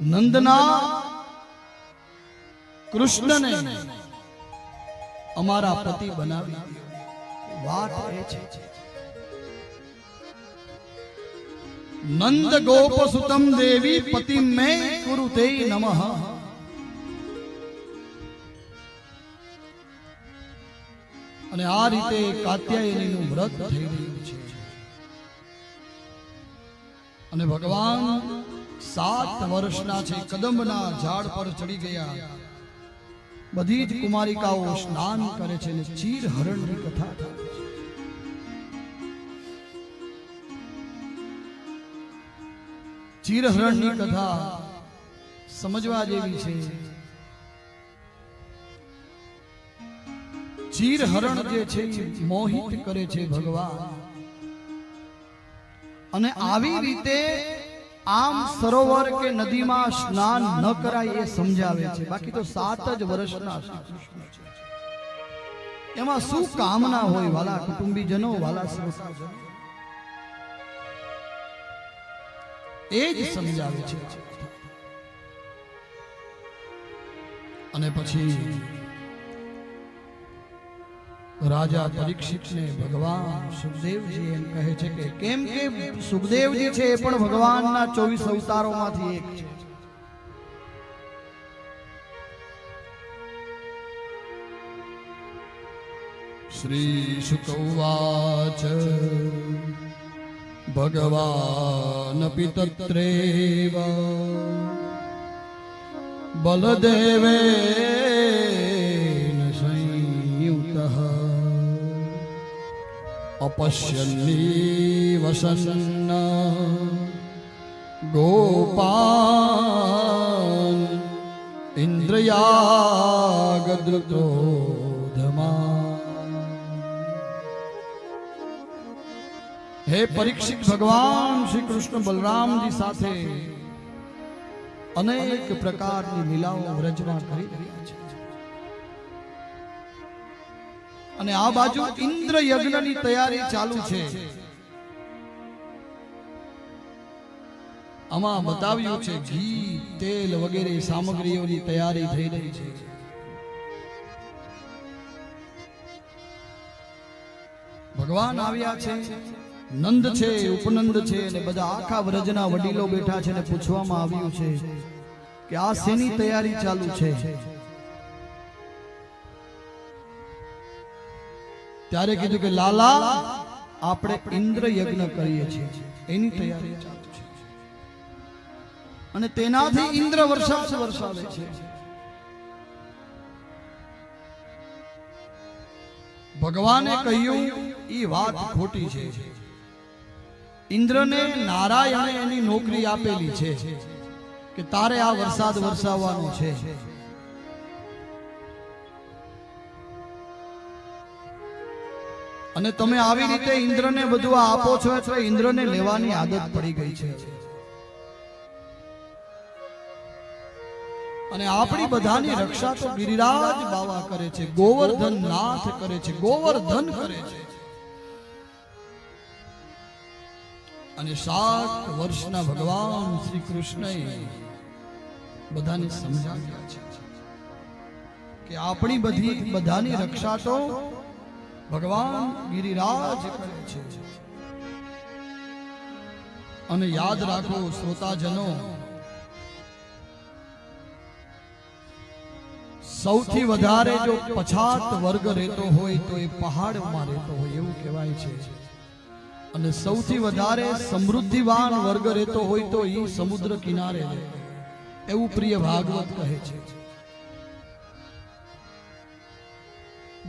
નંદના કૃષ્ણને અમારા પતિ બનાવી વાત એ છે. નંદ ગોપ સુતમ દેવી પતિ મે કુરુતે નમઃ. અને આ રીતે કાત્યાયનીનું વ્રત થઈ રહ્યું છે. અને ભગવાન સાત વર્ષના છે કદંબના ઝાડ પર ચડી ગયા. બધી જ કુમારિકાઓ સ્નાન કરે છે ને ચીર હરણની કથા થાય છે. ચીર હરણની કથા સમજવા જેવી છે. ચીરહરણ જે છે મોહિત કરે છે ભગવાન. અને આવી રીતે આમ સરોવર કે નદીમાં સ્નાન ન કરાય એ સમજાવે છે. બાકી તો સાત જ વર્ષના એમાં શું કામના હોય વાલા કુટુંબીજનો, વાલા એ જ સમજાવે છે. અને પછી રાજા પરીક્ષિતને ભગવાન સુખદેવજી એમ કહે છે કે, કેમ કે સુખદેવજી છે એ પણ ભગવાનના ચોવીસ અવતારોમાંથી એક છે. શ્રી શુકવાચ ભગવાનપી તત્રેવ બલદેવે સંયુતઃ अपश्यन्नी वसन्न गोपान् ઇન્દ્રયાગદ્રુતોધમા હે પરીક્ષિત ભગવાન શ્રી કૃષ્ણ બલરામજી સાથે અનેક પ્રકારની લીલાઓ વ્રજમાં કરી રહ્યા છે અને આ બાજુ ઇન્દ્ર યજ્ઞની તૈયારી ચાલુ છે. આમાં બતાવ્યું છે, ઘી, તેલ વગેરે સામગ્રીઓની તૈયારી થઈ રહી છે. ભગવાન આવ્યા છે, નંદ છે, ઉપનંદ છે અને બધા આખા વ્રજના વડીલો બેઠા છે ને પૂછવામાં આવ્યું છે કે આ શેની તૈયારી ચાલુ છે? ત્યારે કીધું કે, લાલા, આપણે ઇન્દ્ર યજ્ઞ કરીએ છીએ. એની તૈયારી અને તેનાથી ઇન્દ્ર વર્ષા વરસાવે છે. ભગવાને કહ્યું એ વાત ખોટી છે. ઇન્દ્રને નારાયણે એની નોકરી આપેલી છે કે તારે આ વરસાદ વરસાવવાનો છે. અને તમે આવી રીતે ઇન્દ્રને બધું આપો છો એટલે ઇન્દ્રને લેવાની આદત પડી ગઈ છે. અને આપણી બધાની રક્ષા તો ગિરિરાજ બાવા કરે છે, ગોવર્ધન નાથ કરે છે, ગોવર્ધન કરે છે. અને સાત વર્ષના ભગવાન શ્રી કૃષ્ણએ બધાને સમજાવ્યા છે કે આપણી બધી બધાની રક્ષા તો ભગવાન ગિરિરાજ કરે છે. અને યાદ રાખો શ્રોતાજનો, સૌથી વધારે જો પછાત વર્ગ રહેતો હોય તો એ પહાડમાં રહેતો હોય એવું કહેવાય છે. અને સૌથી વધારે સમૃદ્ધિવાન વર્ગ રહેતો હોય તો એ સમુદ્ર કિનારે એવું પ્રિય ભાગવત કહે છે.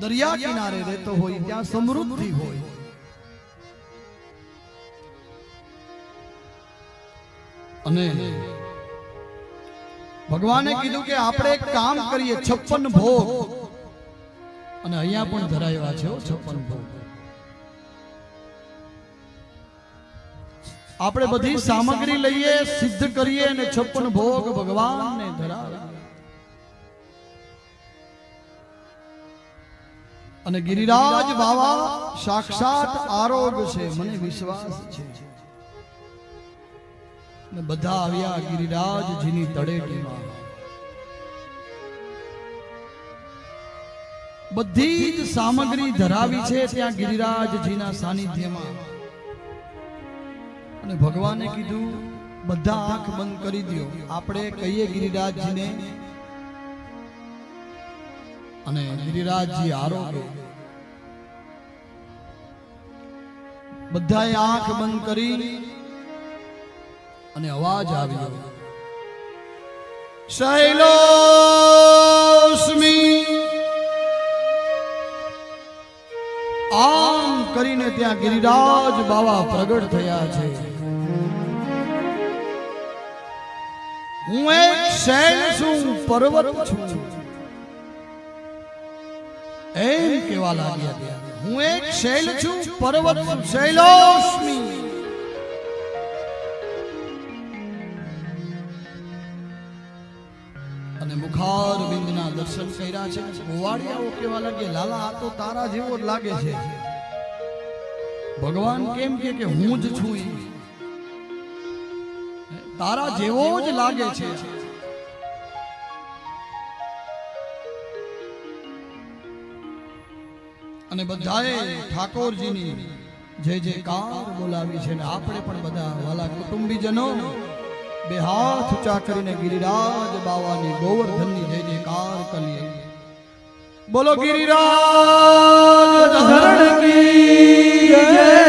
દરિયા કિનારે રહેતો હોય, ત્યાં સમૃદ્ધિ હોય. અને ભગવાને કીધું કે આપણે એક કામ કરીએ, છપ્પન ભોગ. અને અહીંયા પણ ધરાવ્યા છે છપ્પન ભોગ. આપણે બધી સામગ્રી લઈએ, સિદ્ધ કરીએ અને છપ્પન ભોગ ભગવાનને ધરાવીએ અને ગિરિરાજ બાવા સાક્ષાત આરોગ છે, મને વિશ્વાસ છે. ને બધા આવ્યા ગિરિરાજજીની તળેટીમાં. બધી જ સામગ્રી ધરાવી છે ત્યાં ગિરિરાજજીના સાનિધ્યમાં. અને ભગવાને કીધું, બધા આંખ બંધ કરી દો આપણે કહીએ ગિરિરાજજીને અને ગિરિરાજજી આરોગ્ય બધાએ આંખ બંધ કરી અને અવાજ આવ્યો. શૈલોસ્મી આમ કરીને ત્યાં ગિરિરાજ બાવા પ્રગટ થયા છે. હું એક શૈલ છું, પર્વત છું. એમ કેવા લાગ્યા. હું એક શૈલ છું પર્વત છું શૈલોસ્મી. અને મુખાર બિંદના દર્શન કર્યા છે. ગોવાળિયાઓ કેવા લાગે લાલા આ તો તારા જેવો જ લાગે છે. ભગવાન કેમ કે કે હું જ છું તારા જેવો જ લાગે છે. અને બધાએ ઠાકોરજીની જે જે બોલાવી છે ને આપણે પણ બધા વાલા કુટુંબીજનો બે હાથ ઊંચા કરીને ગિરિરાજ બાવાની ગોવર્ધનની જય જયકાર કરીએ. બોલો ગિરિરાજ ધરણ કી, જય.